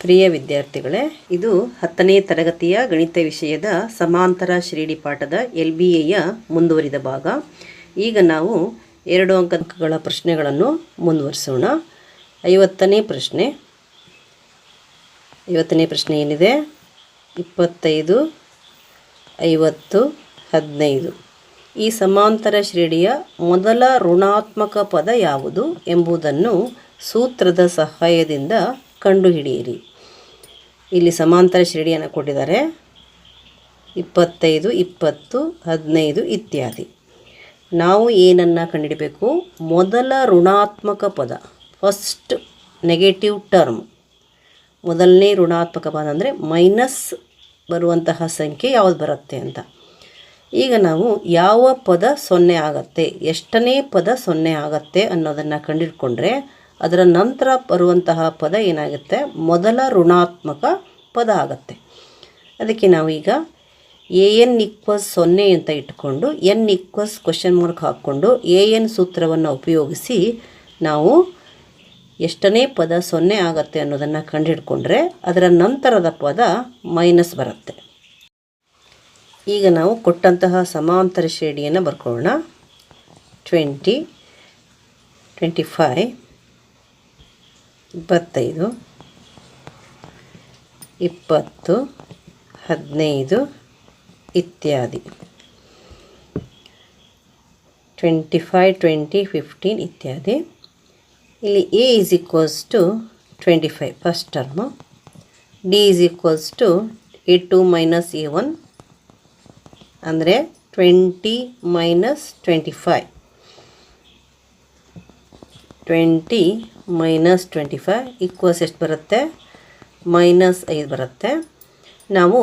ಪ್ರಿಯ ವಿದ್ಯಾರ್ಥಿಗಳೇ, ಇದು ಹತ್ತನೇ ತರಗತಿಯ ಗಣಿತ ವಿಷಯದ ಸಮಾಂತರ ಶ್ರೇಣಿ ಪಾಠದ ಎಲ್ ಬಿ ಎಯ ಮುಂದುವರಿದ ಭಾಗ. ಈಗ ನಾವು ಎರಡು ಅಂಕಗಳ ಪ್ರಶ್ನೆಗಳನ್ನು ಮುಂದುವರಿಸೋಣ. ಐವತ್ತನೇ ಪ್ರಶ್ನೆ. ಐವತ್ತನೇ ಪ್ರಶ್ನೆ ಏನಿದೆ? ಇಪ್ಪತ್ತೈದು, ಐವತ್ತು, ಹದಿನೈದು. ಈ ಸಮಾಂತರ ಶ್ರೇಣಿಯ ಮೊದಲ ಋಣಾತ್ಮಕ ಪದ ಯಾವುದು ಎಂಬುದನ್ನು ಸೂತ್ರದ ಸಹಾಯದಿಂದ ಕಂಡುಹಿಡಿಯಿರಿ. ಇಲ್ಲಿ ಸಮಾಂತರ ಶ್ರೇಣಿಯನ್ನು ಕೊಟ್ಟಿದ್ದಾರೆ. ಇಪ್ಪತ್ತೈದು, ಇಪ್ಪತ್ತು, ಹದಿನೈದು ಇತ್ಯಾದಿ. ನಾವು ಏನನ್ನು ಕಂಡುಹಿಡಬೇಕು ಮೊದಲ ಋಣಾತ್ಮಕ ಪದ ಫಸ್ಟ್ ನೆಗೆಟಿವ್ ಟರ್ಮ್ ಮೊದಲನೇ ಋಣಾತ್ಮಕ ಪದ ಅಂದರೆ ಮೈನಸ್ ಬರುವಂತಹ ಸಂಖ್ಯೆ ಯಾವುದು ಬರುತ್ತೆ ಅಂತ. ಈಗ ನಾವು ಯಾವ ಪದ ಸೊನ್ನೆ ಆಗತ್ತೆ, ಎಷ್ಟನೇ ಪದ ಸೊನ್ನೆ ಆಗತ್ತೆ ಅನ್ನೋದನ್ನು ಕಂಡಿಡ್ಕೊಂಡ್ರೆ ಅದರ ನಂತರ ಬರುವಂತಹ ಪದ ಏನಾಗುತ್ತೆ? ಮೊದಲ ಋಣಾತ್ಮಕ ಪದ ಆಗುತ್ತೆ. ಅದಕ್ಕೆ ನಾವೀಗ ಎ ಎನ್ ಇಕ್ವಸ್ ಸೊನ್ನೆ ಅಂತ ಇಟ್ಕೊಂಡು, ಎನ್ ಇಕ್ವಸ್ ಕ್ವಶನ್ ಮಾರ್ಕ್ ಹಾಕ್ಕೊಂಡು, ಎ ಎನ್ ಸೂತ್ರವನ್ನು ಉಪಯೋಗಿಸಿ ನಾವು ಎಷ್ಟನೇ ಪದ ಸೊನ್ನೆ ಆಗತ್ತೆ ಅನ್ನೋದನ್ನು ಕಂಡುಹಿಡ್ಕೊಂಡ್ರೆ ಅದರ ನಂತರದ ಪದ ಮೈನಸ್ ಬರುತ್ತೆ. ಈಗ ನಾವು ಕೊಟ್ಟಂತಹ ಸಮಾಂತರ ಶ್ರೇಣಿಯನ್ನು ಬರ್ಕೊಳ್ಳೋಣ. ಟ್ವೆಂಟಿ ಟ್ವೆಂಟಿ ಫೈ ಇಪ್ಪತ್ತೈದು, ಇಪ್ಪತ್ತು, ಹದಿನೈದು ಇತ್ಯಾದಿ. ಟ್ವೆಂಟಿ ಫೈವ್ ಟ್ವೆಂಟಿ ಫಿಫ್ಟೀನ್ ಇತ್ಯಾದಿ. ಇಲ್ಲಿ A is equals to twenty five first term D is equals to A two minus A one ಅಂದರೆ twenty minus twenty five twenty minus twenty five equals ಎಷ್ಟು ಬರುತ್ತೆ? Minus ಐದು ಬರುತ್ತೆ. ನಾವು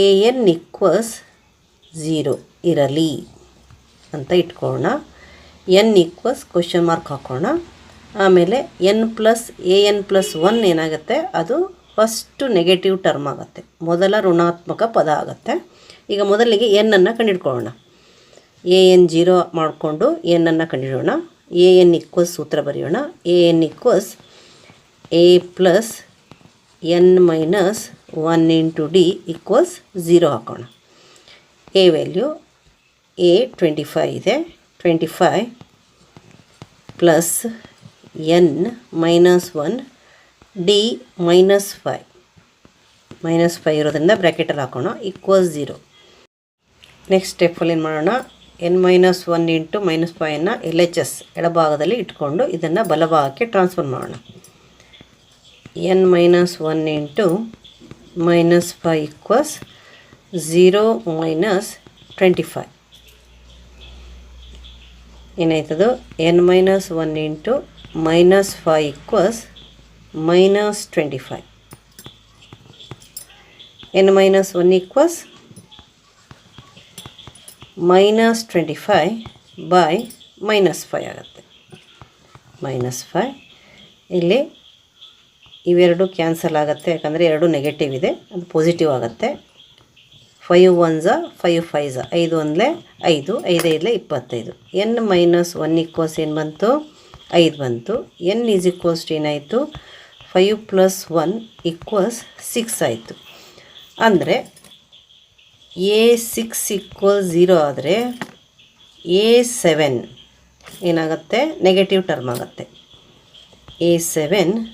A N equals zero ಇರಲಿ ಅಂತ ಇಟ್ಕೊಳ್ಳೋಣ. N equals question mark ಹಾಕೋಣ ಆಮೇಲೆ N plus A N plus one ಏನಾಗುತ್ತೆ? ಅದು ಫಸ್ಟು ನೆಗೆಟಿವ್ ಟರ್ಮ್ ಆಗುತ್ತೆ. ಮೊದಲ ಋಣಾತ್ಮಕ ಪದ ಆಗುತ್ತೆ. ಈಗ ಮೊದಲಿಗೆ ಎನ್ನನ್ನು ಕಂಡುಹಿಡ್ಕೊಳ್ಳೋಣ. ಎ ಎನ್ ಜೀರೋ ಮಾಡಿಕೊಂಡು ಎನ್ನನ್ನು ಕಂಡುಹಿಡೋಣ ಎ ಎನ್ ಇಕ್ವಸ್ ಸೂತ್ರ ಬರೆಯೋಣ. A N equals A plus N minus one into D equals zero ಹಾಕೋಣ. A value A twenty five ಇದೆ. Twenty five plus N minus one D minus five minus five ಇರೋದ್ರಿಂದ ಬ್ರ್ಯಾಕೆಟಲ್ಲಿ ಹಾಕೋಣ. Equals zero next ಸ್ಟೆಪ್ಪಲ್ಲಿ ಏನು ಮಾಡೋಣ? N minus one into minus ಫೈಯನ್ನು L H S ಎಡಭಾಗದಲ್ಲಿ ಇಟ್ಕೊಂಡು ಇದನ್ನು ಬಲಭಾಗಕ್ಕೆ ಟ್ರಾನ್ಸ್ಫರ್ ಮಾಡೋಣ. N minus one into minus five equals zero minus twenty five ಏನಾಯ್ತದು? N minus one into minus five equals minus twenty five N minus one equals minus twenty five by minus five ಆಗುತ್ತೆ. Minus five ಇಲ್ಲಿ ಇವೆರಡು cancel ಆಗುತ್ತೆ, ಯಾಕಂದರೆ ಎರಡು negative ಇದೆ, ಅದು positive ಆಗುತ್ತೆ. Five one ಝ ಫೈವ್ ಫೈ ಝ ಐದು ಒಂದಲೇ ಐದು ಐದೈದಲೇ ಇಪ್ಪತ್ತೈದು. ಎನ್ ಮೈನಸ್ ಒನ್ ಈಕ್ವಲ್ಸ್ ಏನು ಬಂತು? ಐದು ಬಂತು. ಎನ್ ಈಸ್ ಈಕ್ವಲ್ಸ್ ಏನಾಯಿತು? Five plus one equals six ಆಯಿತು. ಅಂದರೆ ಎ ಸಿಕ್ಸ್ ಈಕ್ವಲ್ ಝೀರೋ ಆದರೆ ಎ ಸೆವೆನ್ ಏನಾಗುತ್ತೆ? ನೆಗೆಟಿವ್ ಟರ್ಮ್ ಆಗುತ್ತೆ. ಎ ಸೆವೆನ್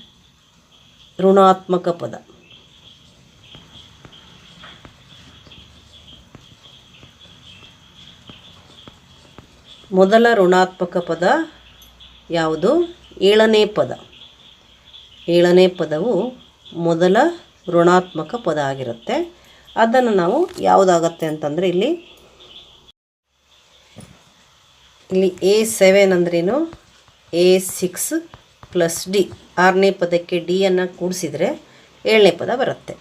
ಋಣಾತ್ಮಕ ಪದ. ಮೊದಲ ಋಣಾತ್ಮಕ ಪದ ಯಾವುದು? ಏಳನೇ ಪದ. ಏಳನೇ ಪದವು ಮೊದಲ ಋಣಾತ್ಮಕ ಪದ ಆಗಿರುತ್ತೆ. ಅದನ್ನು ನಾವು ಯಾವುದಾಗತ್ತೆ ಅಂತಂದರೆ ಇಲ್ಲಿ ಇಲ್ಲಿ ಎ ಸೆವೆನ್ ಅಂದ್ರೇನು? ಎ ಸಿಕ್ಸ್ ಪ್ಲಸ್ ಡಿ ಆರನೇ ಪದಕ್ಕೆ ಡಿಯನ್ನು ಕೂಡಿಸಿದರೆ ಏಳನೇ ಪದ ಬರುತ್ತೆ.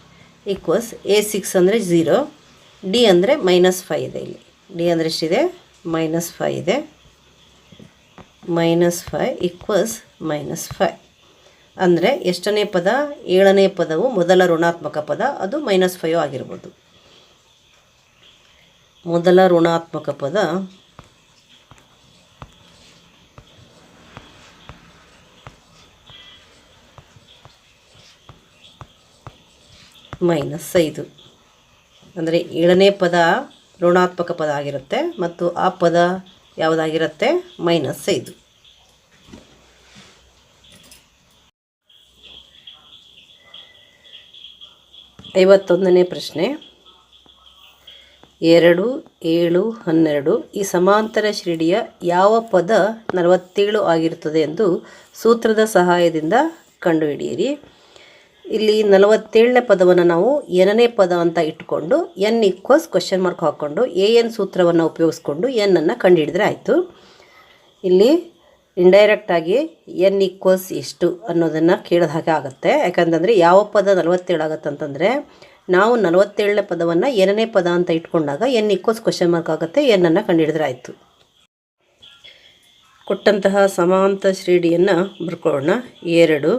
ಈಕ್ವಲ್ಸ್ ಎ ಸಿಕ್ಸ್ ಅಂದರೆ ಝೀರೋ ಡಿ ಅಂದರೆ ಮೈನಸ್ ಫೈ ಇದೆ ಇಲ್ಲಿ. ಡಿ ಅಂದರೆ ಎಷ್ಟಿದೆ? ಮೈನಸ್ ಫೈ ಇದೆ. Minus five equals minus five ಅಂದರೆ ಎಷ್ಟನೇ ಪದ, ಏಳನೇ ಪದವು ಮೊದಲ ಋಣಾತ್ಮಕ ಪದ, ಅದು ಮೈನಸ್ ಫೈವ್ ಆಗಿರ್ಬೋದು. ಮೊದಲ ಋಣಾತ್ಮಕ ಪದ ಮೈನಸ್ ಐದು. ಅಂದರೆ ಏಳನೇ ಪದ ಋಣಾತ್ಮಕ ಪದ ಆಗಿರುತ್ತೆ, ಮತ್ತು ಆ ಪದ ಯಾವುದಾಗಿರುತ್ತೆ? ಮೈನಸ್ ಐದು. ಐವತ್ತೊಂದನೇ ಪ್ರಶ್ನೆ. ಎರಡು, ಏಳು, ಹನ್ನೆರಡು ಈ ಸಮಾಂತರ ಶ್ರೇಣಿಯ ಯಾವ ಪದ ನಲವತ್ತೇಳು ಆಗಿರುತ್ತದೆ ಎಂದು ಸೂತ್ರದ ಸಹಾಯದಿಂದ ಕಂಡುಹಿಡಿಯಿರಿ. ಇಲ್ಲಿ ನಲವತ್ತೇಳನೇ ಪದವನ್ನು ನಾವು ಎನನೇ ಪದ ಅಂತ ಇಟ್ಕೊಂಡು ಎನ್ ಈಕ್ವಲ್ಸ್ ಕ್ವಶನ್ ಮಾರ್ಕ್ ಹಾಕ್ಕೊಂಡು, ಎ ಎನ್ ಸೂತ್ರವನ್ನು ಉಪಯೋಗಿಸ್ಕೊಂಡು ಎನ್ನನ್ನು ಕಂಡುಹಿಡಿದ್ರೆ ಆಯಿತು. ಇಲ್ಲಿ ಇಂಡೈರೆಕ್ಟಾಗಿ ಎನ್ ಈಕ್ವಲ್ಸ್ ಎಷ್ಟು ಅನ್ನೋದನ್ನು ಕೇಳಿದ ಹಾಗೆ ಆಗುತ್ತೆ. ಯಾಕಂತಂದರೆ ಯಾವ ಪದ ನಲವತ್ತೇಳು ಆಗುತ್ತೆ ಅಂತಂದರೆ ನಾವು ನಲವತ್ತೇಳನೇ ಪದವನ್ನು ಎರಡನೇ ಪದ ಅಂತ ಇಟ್ಕೊಂಡಾಗ ಎನ್ ಈಕ್ವಲ್ಸ್ ಕ್ವಶನ್ ಮಾರ್ಕ್ ಆಗುತ್ತೆ ಎನ್ನನ್ನು ಕಂಡುಹಿಡಿದ್ರೆ ಆಯಿತು. ಕೊಟ್ಟಂತಹ ಸಮಾಂತ ಶ್ರೇಣಿಯನ್ನು ಬರ್ಕೊಳ್ಳೋಣ. ಎರಡು,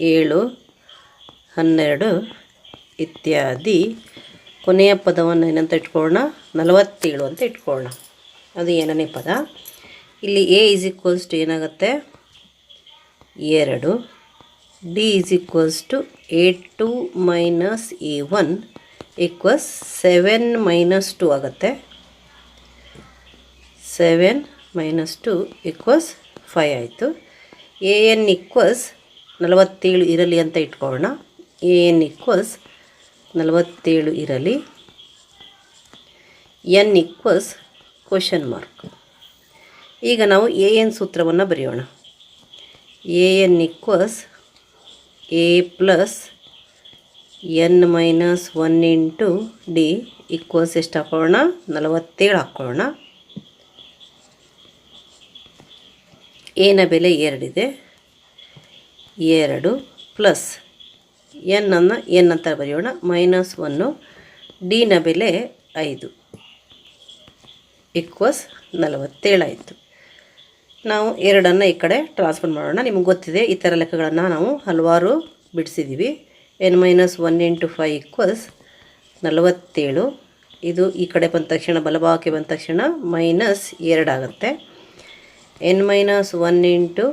ಏಳು, ಹನ್ನೆರಡು ಇತ್ಯಾದಿ. ಕೊನೆಯ ಪದವನ್ನು ಏನಂತ ಇಟ್ಕೊಳ್ಳೋಣ? ನಲವತ್ತೇಳು ಅಂತ ಇಟ್ಕೊಳ್ಳೋಣ. ಅದು ಏನನೇ ಪದ. ಇಲ್ಲಿ ಎ ಈಸ್ ಈಕ್ವಲ್ಸ್ ಟು ಏನಾಗುತ್ತೆ? ಎರಡು. D is equals to a two minus a one equals seven minus two ಆಗುತ್ತೆ. Seven minus two equals five ಆಯಿತು. ಎ ಎನ್ ಈಕ್ವಲ್ಸ್ ನಲವತ್ತೇಳು ಇರಲಿ ಅಂತ ಇಟ್ಕೊಳ್ಳೋಣ. ಎ ಎನ್ ಈಕ್ವಲ್ಸ್ ನಲವತ್ತೇಳು ಇರಲಿ. ಎನ್ ಈಕ್ವಲ್ಸ್ ಕ್ವಶನ್ ಮಾರ್ಕ್ ಈಗ ನಾವು ಎ ಎನ್ ಸೂತ್ರವನ್ನು ಬರೆಯೋಣ. A n equals a plus n minus one into d equals ಎಷ್ಟು ಹಾಕೊಳ್ಳೋಣ? ನಲವತ್ತೇಳು ಹಾಕ್ಕೊಳ್ಳೋಣ ಎನ ಬೆಲೆ ಎರಡಿದೆ ಎರಡು ಪ್ಲಸ್ ಎನ್ನನ್ನು ಎನ್ ಅಂತ ಬರೆಯೋಣ. ಮೈನಸ್ ಒನ್ನು ಡಿನ ಬೆಲೆ ಐದು. ಇಕ್ವಸ್ ನಲವತ್ತೇಳಾಯಿತು ನಾವು ಎರಡನ್ನು ಈ ಕಡೆ ಟ್ರಾನ್ಸ್ಫರ್ ಮಾಡೋಣ. ನಿಮಗೆ ಗೊತ್ತಿದೆ, ಈ ಥರ ಲೆಕ್ಕಗಳನ್ನು ನಾವು ಹಲವಾರು ಬಿಡಿಸಿದ್ದೀವಿ n minus one into five equals ನಲವತ್ತೇಳು. ಇದು ಈ ಕಡೆ ಬಂದ ತಕ್ಷಣ, ಬಲಭಾಗಕ್ಕೆ ಬಂದ ತಕ್ಷಣ minus ಎರಡಾಗುತ್ತೆ n minus one into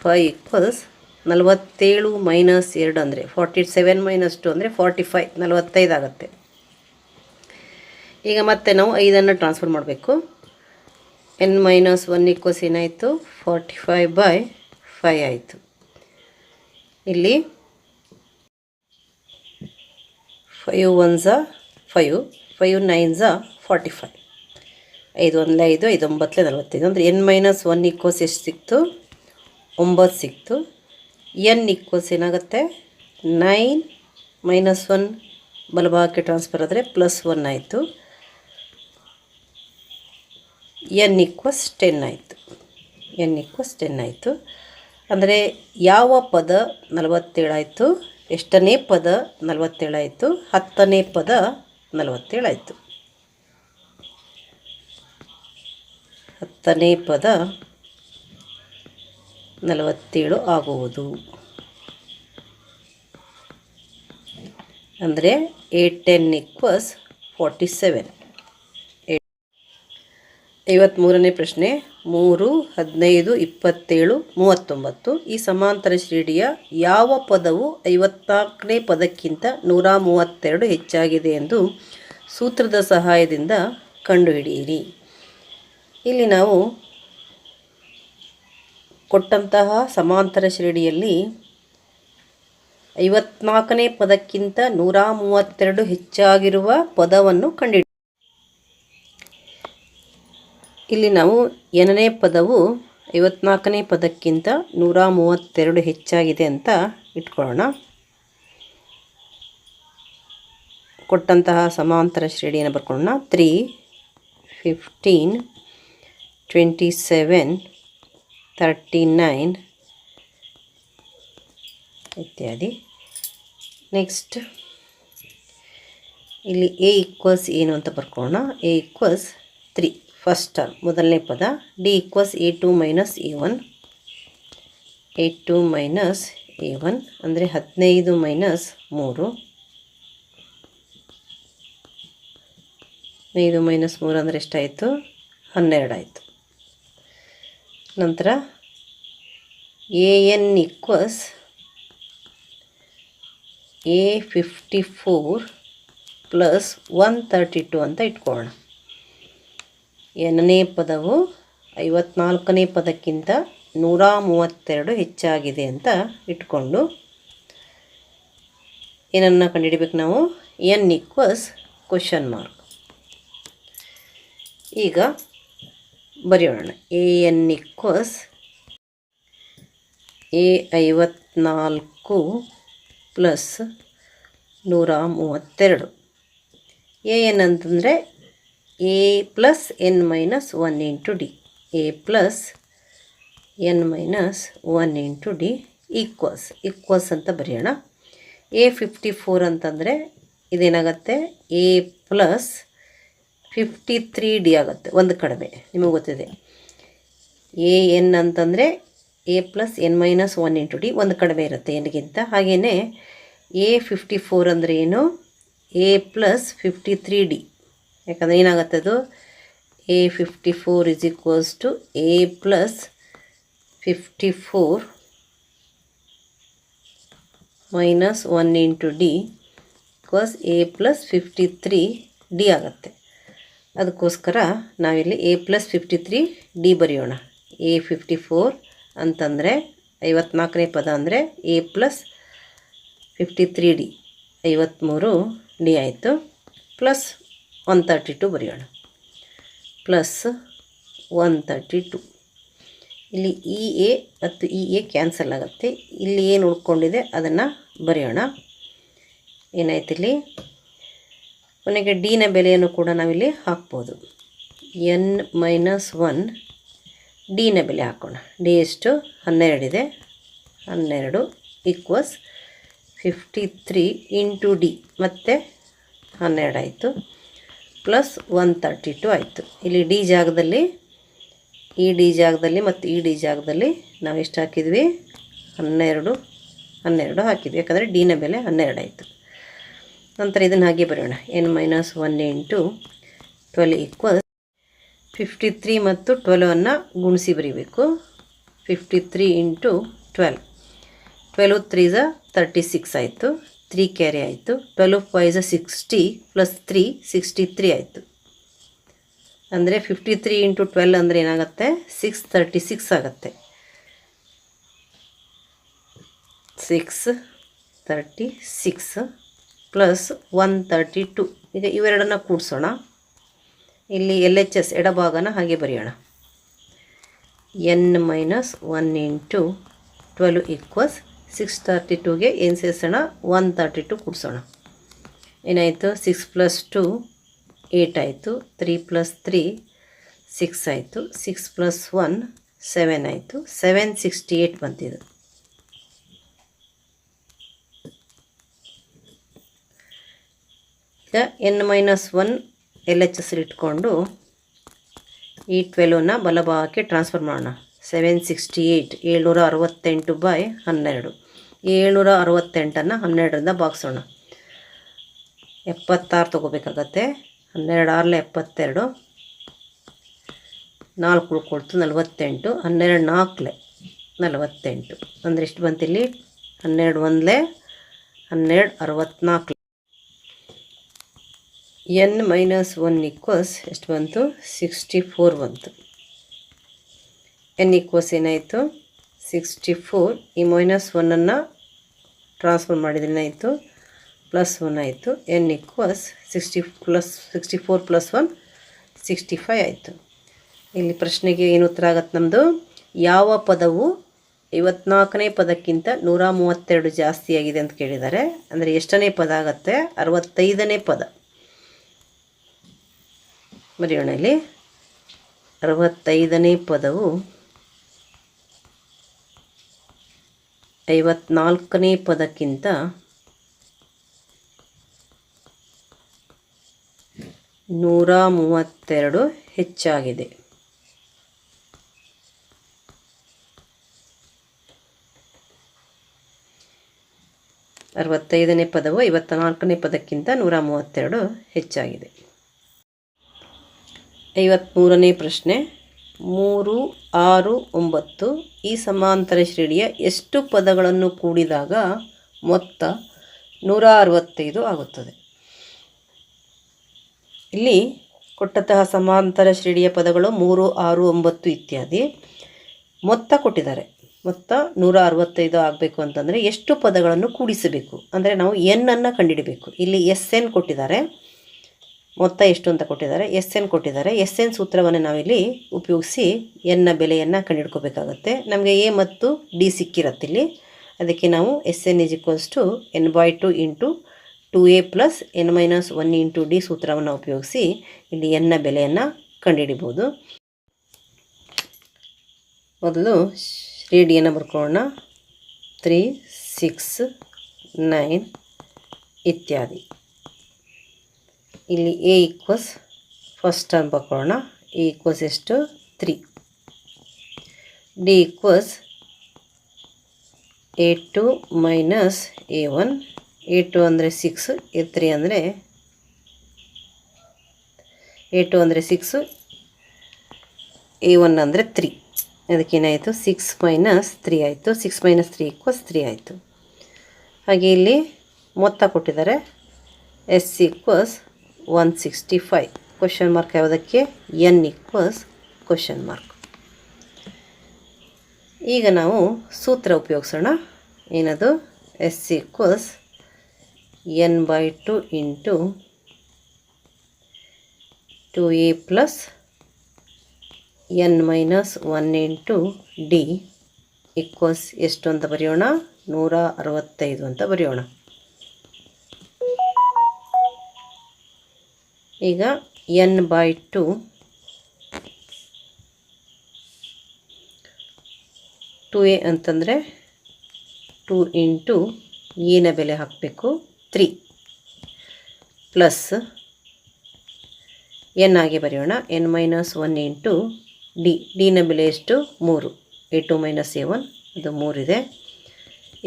five equals ನಲವತ್ತೇಳು ಮೈನಸ್ ಎರಡು ಅಂದರೆ ಫಾರ್ಟಿ ಸೆವೆನ್ ಮೈನಸ್ ಟು ಅಂದರೆ ಫಾರ್ಟಿ ಫೈವ್ ನಲವತ್ತೈದು ಆಗುತ್ತೆ. ಈಗ ಮತ್ತೆ ನಾವು ಐದನ್ನು ಟ್ರಾನ್ಸ್ಫರ್ ಮಾಡಬೇಕು. ಎನ್ ಮೈನಸ್ ಒನ್ ಈಕ್ವಸ್ ಏನಾಯಿತು ಫಾರ್ಟಿ ಫೈವ್ ಬೈ ಫೈ ಆಯಿತು. ಇಲ್ಲಿ ಫೈವ್ ಒನ್ ಝ ಫೈವ್ ಫೈವ್ ನೈನ್ ಝ ಫಾರ್ಟಿ ಫೈವ್ ಐದು ಒಂದಲೇ ಐದು ಐದು ಒಂಬತ್ತಲೇ ನಲವತ್ತೈದು. ಅಂದರೆ ಎನ್ ಮೈನಸ್ ಒನ್ ಈಕ್ವಸ್ ಎಷ್ಟು ಸಿಕ್ತು? ಒಂಬತ್ತು ಸಿಕ್ತು. ಎನ್ ಈಕ್ವಲ್ಸ್ ಏನಾಗುತ್ತೆ? ನೈನ್ ಮೈನಸ್ ಒನ್ ಬಲಭಾಗಕ್ಕೆ ಟ್ರಾನ್ಸ್ಫರ್ ಆದರೆ ಪ್ಲಸ್ ಒನ್ ಆಯಿತು. ಎನ್ ಈಕ್ವಸ್ ಟೆನ್ ಆಯಿತು. ಎನ್ ಈಕ್ವಸ್ ಟೆನ್ ಆಯಿತು. ಅಂದರೆ ಯಾವ ಪದ ನಲವತ್ತೇಳಾಯಿತು ಎಷ್ಟನೇ ಪದ ನಲವತ್ತೇಳಾಯಿತು ಹತ್ತನೇ ಪದ ನಲವತ್ತೇಳಾಯಿತು ಹತ್ತನೇ ಪದ ನಲವತ್ತೇಳು ಆಗುವುದು. ಅಂದರೆ eight ten equals forty seven ಐವತ್ತ್ಮೂರನೇ ಪ್ರಶ್ನೆ, ಮೂರು, ಹದಿನೈದು, ಇಪ್ಪತ್ತೇಳು, ಮೂವತ್ತೊಂಬತ್ತು. ಈ ಸಮಾಂತರ ಶ್ರೇಣಿಯ ಯಾವ ಪದವು ಐವತ್ನಾಲ್ಕನೇ ಪದಕ್ಕಿಂತ ನೂರ ಮೂವತ್ತೆರಡು ಹೆಚ್ಚಾಗಿದೆ ಎಂದು ಸೂತ್ರದ ಸಹಾಯದಿಂದ ಕಂಡುಹಿಡಿಯಿರಿ. ಇಲ್ಲಿ ನಾವು ಕೊಟ್ಟಂತಹ ಸಮಾಂತರ ಶ್ರೇಣಿಯಲ್ಲಿ ಐವತ್ನಾಲ್ಕನೇ ಪದಕ್ಕಿಂತ ನೂರ ಮೂವತ್ತೆರಡು ಹೆಚ್ಚಾಗಿರುವ ಪದವನ್ನು ಕಂಡುಹಿಡಿ ಇಲ್ಲಿ ನಾವು ಏನನೇ ಪದವು ಐವತ್ನಾಲ್ಕನೇ ಪದಕ್ಕಿಂತ ನೂರ ಮೂವತ್ತೆರಡು ಹೆಚ್ಚಾಗಿದೆ ಅಂತ ಇಟ್ಕೊಳ್ಳೋಣ. ಕೊಟ್ಟಂತಹ ಸಮಾಂತರ ಶ್ರೇಣಿಯನ್ನು ಬರ್ಕೊಳ್ಳೋಣ. Three, fifteen, twenty seven thirty nine ಇತ್ಯಾದಿ. ನೆಕ್ಸ್ಟ್, ಇಲ್ಲಿ ಎ ಈಕ್ವಲ್ಸ್ ಏನು ಅಂತ ಬರ್ಕೊಳ್ಳೋಣ. A equals three. First term ಮೊದಲನೇ ಪದ d equals a two minus a one a two minus a one ಅಂದರೆ ಹದಿನೈದು ಮೈನಸ್ ಮೂರು. ಹದಿನೈದು ಮೈನಸ್ ಮೂರು ಅಂದರೆ ಎಷ್ಟಾಯಿತು? ಹನ್ನೆರಡು ಆಯಿತು. ನಂತರ a n equals a fifty four plus one thirty two ಅಂತ ಇಟ್ಕೊಳ್ಳೋಣ. ಎನ್ನನೇ ಪದವು ಐವತ್ನಾಲ್ಕನೇ ಪದಕ್ಕಿಂತ ನೂರ ಮೂವತ್ತೆರಡು ಹೆಚ್ಚಾಗಿದೆ ಅಂತ ಇಟ್ಕೊಂಡು. ಏನನ್ನು ಕಂಡುಹಿಡಬೇಕು ನಾವು? ಎನ್ ಈಕ್ವಸ್ ಕ್ವಶನ್ ಮಾರ್ಕ್ ಈಗ ಬರೆಯೋಣ. ಎ ಎನ್ ಈಕ್ವಸ್ ಎ ಐವತ್ನಾಲ್ಕು ಪ್ಲಸ್ ನೂರ ಮೂವತ್ತೆರಡು. ಎ ಎನ್ ಅಂತಂದರೆ a plus n minus one into d a plus n minus one into d equals equals ಅಂತ ಬರೆಯೋಣ. ಎ ಫಿಫ್ಟಿ ಫೋರ್ ಅಂತಂದರೆ ಇದೇನಾಗುತ್ತೆ? A plus fifty three d ಆಗುತ್ತೆ. ಒಂದು ಕಡಿಮೆ. ನಿಮಗೆ ಗೊತ್ತಿದೆ. ಎ ಎನ್ ಅಂತಂದರೆ a plus n minus one into d ಒಂದು ಕಡಿಮೆ ಇರುತ್ತೆ ಎನ್ಗಿಂತ ಹಾಗೆಯೇ ಎ ಫಿಫ್ಟಿ ಫೋರ್ ಅಂದರೆ ಏನು? A plus fifty three d ಯಾಕಂದರೆ ಏನಾಗುತ್ತೆ ಅದು? A fifty four is equals to a plus fifty four minus one into d equals a plus fifty three d ಆಗುತ್ತೆ. ಅದಕ್ಕೋಸ್ಕರ ನಾವಿಲ್ಲಿ a plus fifty three d ಬರೆಯೋಣ. A fifty four ಅಂತಂದರೆ ಐವತ್ನಾಲ್ಕನೇ ಪದ ಅಂದರೆ a plus fifty three d ಐವತ್ತ್ಮೂರು D ಆಯಿತು. Plus one thirty two ಬರೆಯೋಣ. ಪ್ಲಸ್ ಒನ್ ತರ್ಟಿ ಟು ಇಲ್ಲಿ ಇ ಎ ಮತ್ತು ಇ ಎ ಕ್ಯಾನ್ಸಲ್ ಆಗುತ್ತೆ. ಇಲ್ಲಿ ಏನು ಉಳ್ಕೊಂಡಿದೆ ಅದನ್ನು ಬರೆಯೋಣ. ಏನಾಯ್ತು ಇಲ್ಲಿ? ಕೊನೆಗೆ ಡಿನ ಬೆಲೆಯನ್ನು ಕೂಡ ನಾವಿಲ್ಲಿ ಹಾಕ್ಬೋದು. ಎನ್ ಮೈನಸ್ ಒನ್ ಡಿನ ಬೆಲೆ ಹಾಕೋಣ. ಡಿ ಎಷ್ಟು ಹನ್ನೆರಡಿದೆ ಹನ್ನೆರಡು equals fifty three into d ಮತ್ತು ಹನ್ನೆರಡು ಆಯಿತು. ಪ್ಲಸ್ ಒನ್ ತರ್ಟಿ ಟು ಆಯಿತು. ಇಲ್ಲಿ ಡಿ ಜಾಗದಲ್ಲಿ ಈ ಡಿ ಜಾಗದಲ್ಲಿ ಮತ್ತು ಈ ಡಿ ಜಾಗದಲ್ಲಿ ನಾವು ಎಷ್ಟು ಹಾಕಿದ್ವಿ? ಹನ್ನೆರಡು ಹನ್ನೆರಡು ಹಾಕಿದ್ವಿ. ಯಾಕಂದರೆ ಡಿನ ಬೆಲೆ ಹನ್ನೆರಡು ಆಯಿತು. ನಂತರ ಇದನ್ನು ಹಾಗೆ ಬರೆಯೋಣ n minus one into twelve equal fifty three ಮತ್ತು ಟ್ವೆಲ್ವನ್ನು ಗುಣಿಸಿ ಬರೀಬೇಕು. Fifty three into twelve twelve three ಝ thirty six ಆಯಿತು. ತ್ರೀ ಕ್ಯಾರಿ ಆಯಿತು. Twelve fives sixty plus three sixty three ಆಯಿತು. ಅಂದರೆ ಫಿಫ್ಟಿ ತ್ರೀ ಇಂಟು ಟ್ವೆಲ್ ಅಂದರೆ ಏನಾಗುತ್ತೆ? ಸಿಕ್ಸ್ ತರ್ಟಿ ಸಿಕ್ಸ್ ಆಗುತ್ತೆ. Six thirty six plus one thirty two ಈಗ ಇವೆರಡನ್ನು ಕೂಡಿಸೋಣ. ಇಲ್ಲಿ ಎಲ್ ಎಚ್ ಎಸ್ ಎಡಭಾಗನ ಹಾಗೆ ಬರೆಯೋಣ. N minus one into twelve equals six thirty ಟೂಗೆ ಏನು ಸೇರಿಸೋಣ? ಒನ್ ತರ್ಟಿ ಟು ಕೂಡಿಸೋಣ. ಏನಾಯಿತು? ಸಿಕ್ಸ್ ಪ್ಲಸ್ ಟು ಏಟ್ ಆಯಿತು. ತ್ರೀ ಪ್ಲಸ್ ತ್ರೀ ಸಿಕ್ಸ್ ಆಯಿತು. ಸಿಕ್ಸ್ ಪ್ಲಸ್ ಒನ್ ಸೆವೆನ್ ಆಯಿತು. ಸೆವೆನ್ ಸಿಕ್ಸ್ಟಿ ಏಯ್ಟ್ ಬಂತಿದ್ದು ಈಗ n minus one L H S ಇಟ್ಕೊಂಡು ಈ ಟ್ವೆಲ್ವನ್ನ ಬಲಭಾಗಕ್ಕೆ ಟ್ರಾನ್ಸ್ಫರ್ ಮಾಡೋಣ. ಸೆವೆನ್ ಸಿಕ್ಸ್ಟಿ ಏಯ್ಟ್ ಏಳ್ನೂರ ಅರವತ್ತೆಂಟು ಬೈ ಹನ್ನೆರಡು. ಏಳ್ನೂರ ಅರವತ್ತೆಂಟನ್ನು ಹನ್ನೆರಡರಿಂದ ಬಾಗಿಸೋಣ ಎಪ್ಪತ್ತಾರು ತೊಗೋಬೇಕಾಗತ್ತೆ. ಹನ್ನೆರಡು ಆರಲೆ ಎಪ್ಪತ್ತೆರಡು. ನಾಲ್ಕು ಉಳ್ಕೊಳ್ತು ನಲವತ್ತೆಂಟು. ಹನ್ನೆರಡು ನಾಲ್ಕಲೆ ನಲವತ್ತೆಂಟು. ಅಂದರೆ ಎಷ್ಟು ಬಂತಿಲ್ಲಿ? ಹನ್ನೆರಡು ಒಂದಲೆ ಹನ್ನೆರಡು ಅರವತ್ನಾಲ್ಕು ಎನ್ ಮೈನಸ್ ಒನ್ ಈಕ್ವಸ್ ಎಷ್ಟು ಬಂತು? ಸಿಕ್ಸ್ಟಿ ಫೋರ್ ಬಂತು. ಎನ್ ಈಕ್ವಸ್ ಏನಾಯಿತು ಸಿಕ್ಸ್ಟಿ ಫೋರ್ ಈ ಮೈನಸ್ ಒನ್ನನ್ನು ಟ್ರಾನ್ಸ್ಫರ್ ಮಾಡಿದ್ರೇನಾಯಿತು ಪ್ಲಸ್ ಒನ್ ಆಯಿತು? N equals sixty plus sixty four plus one sixty five ಆಯಿತು. ಇಲ್ಲಿ ಪ್ರಶ್ನೆಗೆ ಏನು ಉತ್ತರ ಆಗತ್ತೆ ನಮ್ಮದು ಯಾವ ಪದವು ಐವತ್ನಾಲ್ಕನೇ ಪದಕ್ಕಿಂತ ನೂರ ಮೂವತ್ತೆರಡು ಜಾಸ್ತಿಯಾಗಿದೆ ಅಂತ ಕೇಳಿದ್ದಾರೆ ಅಂದರೆ ಎಷ್ಟನೇ ಪದ ಆಗುತ್ತೆ? ಅರವತ್ತೈದನೇ ಪದ. ಬರೆಯೋಣ ಇಲ್ಲಿ. ಅರವತ್ತೈದನೇ ಪದವು ಐವತ್ನಾಲ್ಕನೇ ಪದಕ್ಕಿಂತ ನೂರ ಮೂವತ್ತೆರಡು ಹೆಚ್ಚಾಗಿದೆ. ಅರವತ್ತೈದನೇ ಪದವು ಐವತ್ತ ನಾಲ್ಕನೇ ಪದಕ್ಕಿಂತ ನೂರ ಮೂವತ್ತೆರಡು ಹೆಚ್ಚಾಗಿದೆ. ಐವತ್ತ್ಮೂರನೇ ಪ್ರಶ್ನೆ. ಮೂರು, ಆರು, ಒಂಬತ್ತು ಈ ಸಮಾಂತರ ಶ್ರೇಣಿಯ ಎಷ್ಟು ಪದಗಳನ್ನು ಕೂಡಿದಾಗ ಮೊತ್ತ ನೂರ ಅರವತ್ತೈದು ಆಗುತ್ತದೆ. ಇಲ್ಲಿ ಕೊಟ್ಟಂತಹ ಸಮಾಂತರ ಶ್ರೇಣಿಯ ಪದಗಳು ಮೂರು, ಆರು, ಒಂಬತ್ತು ಇತ್ಯಾದಿ ಮೊತ್ತ ಕೊಟ್ಟಿದ್ದಾರೆ. ಮೊತ್ತ ನೂರ ಅರವತ್ತೈದು ಆಗಬೇಕು ಅಂತಂದರೆ ಎಷ್ಟು ಪದಗಳನ್ನು ಕೂಡಿಸಬೇಕು? ಅಂದರೆ ನಾವು ಎನ್ನನ್ನು ಕಂಡುಹಿಡಬೇಕು. ಇಲ್ಲಿ ಎಸ್ ಎನ್ ಕೊಟ್ಟಿದ್ದಾರೆ. ಮೊತ್ತ ಎಷ್ಟು ಅಂತ ಕೊಟ್ಟಿದ್ದಾರೆ, ಎಸ್ ಎನ್ ಕೊಟ್ಟಿದ್ದಾರೆ. ಎಸ್ ಎನ್ ಸೂತ್ರವನ್ನು ನಾವಿಲ್ಲಿ ಉಪಯೋಗಿಸಿ ಎನ್ನ ಬೆಲೆಯನ್ನು ಕಂಡುಹಿಡ್ಕೋಬೇಕಾಗತ್ತೆ. ನಮಗೆ ಎ ಮತ್ತು ಡಿ ಸಿಕ್ಕಿರತ್ತೆ ಇಲ್ಲಿ. ಅದಕ್ಕೆ ನಾವು S n is equals to n by two into two a plus n minus one into d ಸೂತ್ರವನ್ನು ಉಪಯೋಗಿಸಿ ಇಲ್ಲಿ ಎನ್ನ ಬೆಲೆಯನ್ನು ಕಂಡುಹಿಡಿಬೋದು. ಮೊದಲು ರೇಡಿಯನ್ನು ಬರ್ಕೊಳ್ಳೋಣ. ತ್ರೀ, ಸಿಕ್ಸ್, ನೈನ್ ಇತ್ಯಾದಿ. ಇಲ್ಲಿ ಎ ಈಕ್ವಸ್ ಫಸ್ಟ್ ಟರ್ಮ್ ಬರ್ಕೊಳ್ಳೋಣ ಎ ಈಕ್ವಸ್ ಎಷ್ಟು? Three d equals a two minus a one a two ಅಂದರೆ ಸಿಕ್ಸ್ ಎ ತ್ರೀ ಅಂದರೆ ಎ ಟು ಅಂದರೆ ಸಿಕ್ಸು ಎ ಒನ್ ಅಂದರೆ ತ್ರೀ ಅದಕ್ಕೇನಾಯಿತು? ಸಿಕ್ಸ್ ಮೈನಸ್ ತ್ರೀ ಆಯಿತು. Six minus three equals three ಆಯಿತು. ಹಾಗೆ ಇಲ್ಲಿ ಮೊತ್ತ ಕೊಟ್ಟಿದ್ದಾರೆ. S equals one sixty five question mark ಯಾವುದಕ್ಕೆ? ಎನ್ ಈಕ್ವಲ್ಸ್ ಕ್ವಶನ್ ಮಾರ್ಕ್ ಈಗ ನಾವು ಸೂತ್ರ ಉಪಯೋಗಿಸೋಣ. ಏನದು? S equals n by two into two a plus n minus one into d equals ಎಷ್ಟು ಅಂತ ಬರೆಯೋಣ? ನೂರ ಅರವತ್ತೈದು ಅಂತ ಬರೆಯೋಣ. ಈಗ n by two two a ಅಂತಂದರೆ ಟು ಇಂಟು ಏನ ಬೆಲೆ ಹಾಕಬೇಕು ತ್ರೀ ಪ್ಲಸ್ ಎನ್ ಆಗಿ ಬರೆಯೋಣ, n minus one into d ಡಿನ ಬೆಲೆ ಎಷ್ಟು? ಮೂರು. A two minus a one ಅದು ಮೂರಿದೆ.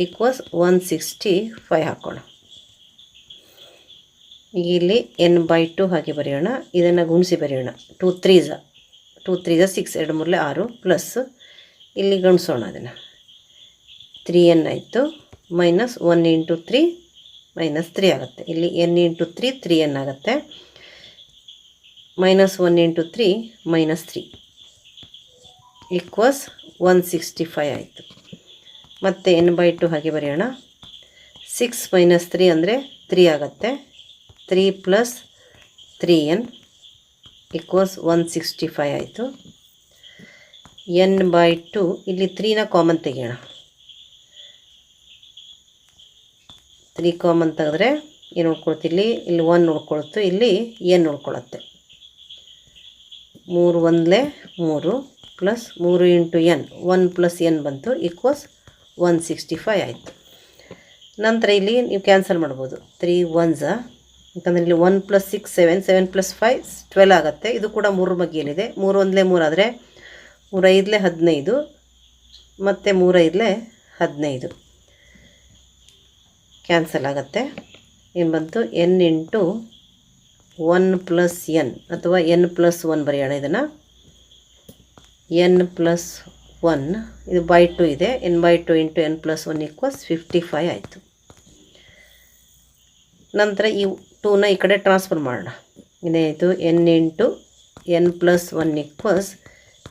ಈಕ್ವಸ್ ಒನ್ ಸಿಕ್ಸ್ಟಿ ಫೈವ್ ಹಾಕೋಣ. ಇಲ್ಲಿ ಎನ್ ಬೈ ಟು ಹಾಗೆ ಬರೆಯೋಣ. ಇದನ್ನು ಗುಣಿಸಿ ಬರೆಯೋಣ. ಟು ತ್ರೀ ಝ ಟು ತ್ರೀ ಝ ಸಿಕ್ಸ್ ಎರಡು ಮೂರಲೆ ಆರು ಪ್ಲಸ್ ಇಲ್ಲಿ ಗಣಿಸೋಣ ಅದನ್ನು. ತ್ರೀ ಎನ್ ಆಯಿತು. Minus one into three minus three ಆಗುತ್ತೆ. ಇಲ್ಲಿ n into three three n ಆಗುತ್ತೆ. Minus one into three minus three equals one sixty five ಆಯಿತು. ಮತ್ತು ಎನ್ ಬೈ ಟು ಹಾಗೆ ಬರೆಯೋಣ. ಸಿಕ್ಸ್ ಮೈನಸ್ ತ್ರೀ ಅಂದರೆ ತ್ರೀ ಆಗುತ್ತೆ. Three plus three n equals one sixty five ಆಯಿತು. ಎನ್ ಬೈ ಟು ಇಲ್ಲಿ ತ್ರೀನ ಕಾಮನ್ ತೆಗೆಯೋಣ. ತ್ರೀ ಕಾಮನ್ ತೆಗೆದ್ರೆ ಏನು ಉಳ್ಕೊಳುತ್ತೆ ಇಲ್ಲಿ? ಇಲ್ಲಿ ಒನ್ ಉಳ್ಕೊಳುತ್ತೆ, ಇಲ್ಲಿ ಎನ್ ಉಳ್ಕೊಳುತ್ತೆ. ಮೂರು ಒಂದಲೇ ಮೂರು ಪ್ಲಸ್ ಮೂರು into n one plus n ಬಂತು ಈಕ್ವಲ್ಸ್ ಒನ್ ಸಿಕ್ಸ್ಟಿ ಫೈ ಆಯಿತು. ನಂತರ ಇಲ್ಲಿ ನೀವು ಕ್ಯಾನ್ಸಲ್ ಮಾಡ್ಬೋದು. ತ್ರೀ ಒನ್ಸ ಯಾಕಂದರೆ ಇಲ್ಲಿ one plus six seven seven plus five twelve ಆಗುತ್ತೆ. ಇದು ಕೂಡ ಮೂರು ಬಗೆಯಲ್ಲಿದೆ. ಮೂರು ಒಂದಲೇ ಮೂರಾದರೆ ಮೂರೈದಲೇ ಹದಿನೈದು, ಮತ್ತು ಮೂರೈದಲೇ ಹದಿನೈದು. ಕ್ಯಾನ್ಸಲ್ ಆಗುತ್ತೆ. ಏನು ಬಂತು? N into one plus n ಅಥವಾ ಎನ್ ಪ್ಲಸ್ ಒನ್ ಬರೆಯೋಣ ಇದನ್ನು. ಎನ್ ಪ್ಲಸ್ ಒನ್ ಇದು ಬೈ ಟು ಇದೆ. N by two into n plus one equals fifty five ಆಯಿತು. ನಂತರ ಈ ಟೂನ ಈ ಕಡೆ ಟ್ರಾನ್ಸ್ಫರ್ ಮಾಡೋಣ. ಇನ್ನೇನಾಯಿತು n into n plus one equals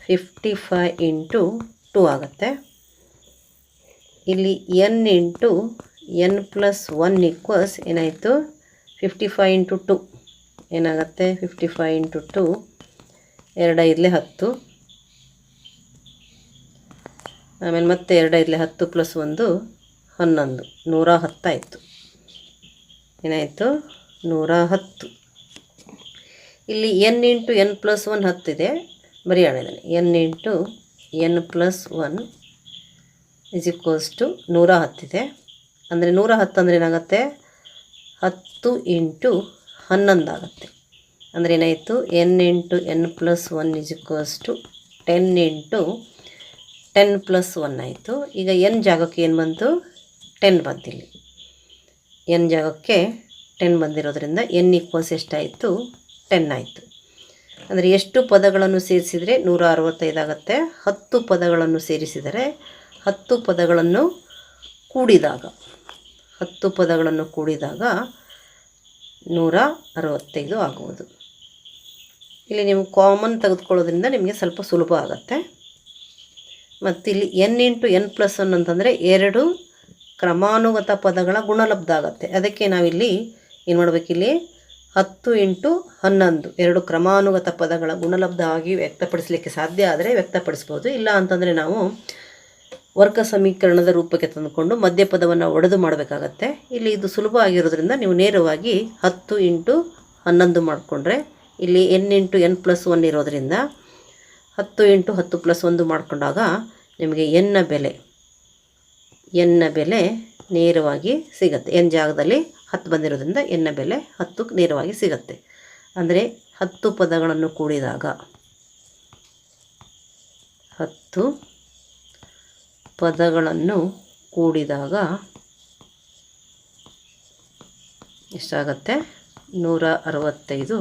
fifty five into two ಆಗುತ್ತೆ. ಇಲ್ಲಿ n into n plus one equals ಏನಾಯಿತು? ಫಿಫ್ಟಿ ಫೈವ್ ಇಂಟು ಟು ಏನಾಗುತ್ತೆ? ಫಿಫ್ಟಿ ಫೈ ಇಂಟು ಟು ಎರಡು ಐದಲೇ ಹತ್ತು. ಆಮೇಲೆ ಮತ್ತೆ ಎರಡು ಇರಲಿ ಹತ್ತು ಪ್ಲಸ್ ಒಂದು ಹನ್ನೊಂದು. ನೂರ ಹತ್ತಾಯಿತು. ಏನಾಯಿತು? ನೂರ ಹತ್ತು. ಇಲ್ಲಿ n into n plus one ಹತ್ತಿದೆ ಬರೆಯೋಣ ಇದನ್ನು. N into n plus one is equals to ನೂರ ಹತ್ತಿದೆ ಅಂದರೆ ನೂರ ಹತ್ತು ಅಂದರೆ ಏನಾಗುತ್ತೆ? ಹತ್ತು ಇಂಟು ಹನ್ನೊಂದು ಆಗುತ್ತೆ. ಅಂದರೆ ಏನಾಯಿತು? N into n plus one is equals to ten into ten plus one ಆಯಿತು. ಈಗ ಎನ್ ಜಾಗಕ್ಕೆ ಏನು ಬಂತು? ಟೆನ್ ಬಂತಿಲ್ಲಿ. ಎನ್ ಜಾಗಕ್ಕೆ ಟೆನ್ ಬಂದಿರೋದ್ರಿಂದ ಎನ್ ಈಕ್ವಲ್ಸ್ ಎಷ್ಟಾಯಿತು? ಟೆನ್ ಆಯಿತು. ಅಂದರೆ ಎಷ್ಟು ಪದಗಳನ್ನು ಸೇರಿಸಿದರೆ ನೂರ ಅರವತ್ತೈದು ಆಗುತ್ತೆ. ಹತ್ತು ಪದಗಳನ್ನು ಸೇರಿಸಿದರೆ ಹತ್ತು ಪದಗಳನ್ನು ಕೂಡಿದಾಗ, ಹತ್ತು ಪದಗಳನ್ನು ಕೂಡಿದಾಗ ನೂರ ಅರವತ್ತೈದು ಆಗುವುದು. ಇಲ್ಲಿ ನೀವು ಕಾಮನ್ ತೆಗೆದುಕೊಳ್ಳೋದ್ರಿಂದ ನಿಮಗೆ ಸ್ವಲ್ಪ ಸುಲಭ ಆಗುತ್ತೆ. ಮತ್ತು ಇಲ್ಲಿ n into n plus one ಅಂತಂದರೆ ಎರಡು ಕ್ರಮಾನುಗತ ಪದಗಳ ಗುಣಲಬ್ಧ ಆಗುತ್ತೆ. ಅದಕ್ಕೆ ನಾವಿಲ್ಲಿ ಏನು ಮಾಡಬೇಕಿಲ್ಲಿ? ಹತ್ತು ಇಂಟು ಹನ್ನೊಂದು. ಎರಡು ಕ್ರಮಾನುಗತ ಪದಗಳ ಗುಣಲಬ್ಧ ಆಗಿ ವ್ಯಕ್ತಪಡಿಸಲಿಕ್ಕೆ ಸಾಧ್ಯ ಆದರೆ ವ್ಯಕ್ತಪಡಿಸ್ಬೋದು. ಇಲ್ಲ ಅಂತಂದರೆ ನಾವು ವರ್ಗ ಸಮೀಕರಣದ ರೂಪಕ್ಕೆ ತಂದುಕೊಂಡು ಮಧ್ಯಪದವನ್ನು ಒಡೆದು ಮಾಡಬೇಕಾಗತ್ತೆ. ಇಲ್ಲಿ ಇದು ಸುಲಭ ಆಗಿರೋದ್ರಿಂದ ನೀವು ನೇರವಾಗಿ ಹತ್ತು ಇಂಟು ಹನ್ನೊಂದು ಮಾಡಿಕೊಂಡ್ರೆ ಇಲ್ಲಿ n into n plus one ಇರೋದರಿಂದ ಹತ್ತು ಇಂಟು ಹತ್ತು ಪ್ಲಸ್ ಒಂದು ಮಾಡಿಕೊಂಡಾಗ ನಿಮಗೆ ಎನ್ನ ಬೆಲೆ ಎನ್ನ ಬೆಲೆ ನೇರವಾಗಿ ಸಿಗುತ್ತೆ. ಎನ್ ಜಾಗದಲ್ಲಿ ಹತ್ತು ಬಂದಿರೋದ್ರಿಂದ ಎನ್ನ ಬೆಲೆ ಹತ್ತು ನೇರವಾಗಿ ಸಿಗುತ್ತೆ. ಅಂದರೆ ಹತ್ತು ಪದಗಳನ್ನು ಕೂಡಿದಾಗ ಹತ್ತು ಪದಗಳನ್ನು ಕೂಡಿದಾಗ ಎಷ್ಟಾಗತ್ತೆ? ನೂರ ಅರವತ್ತೈದು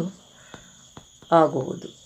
ಆಗುವುದು.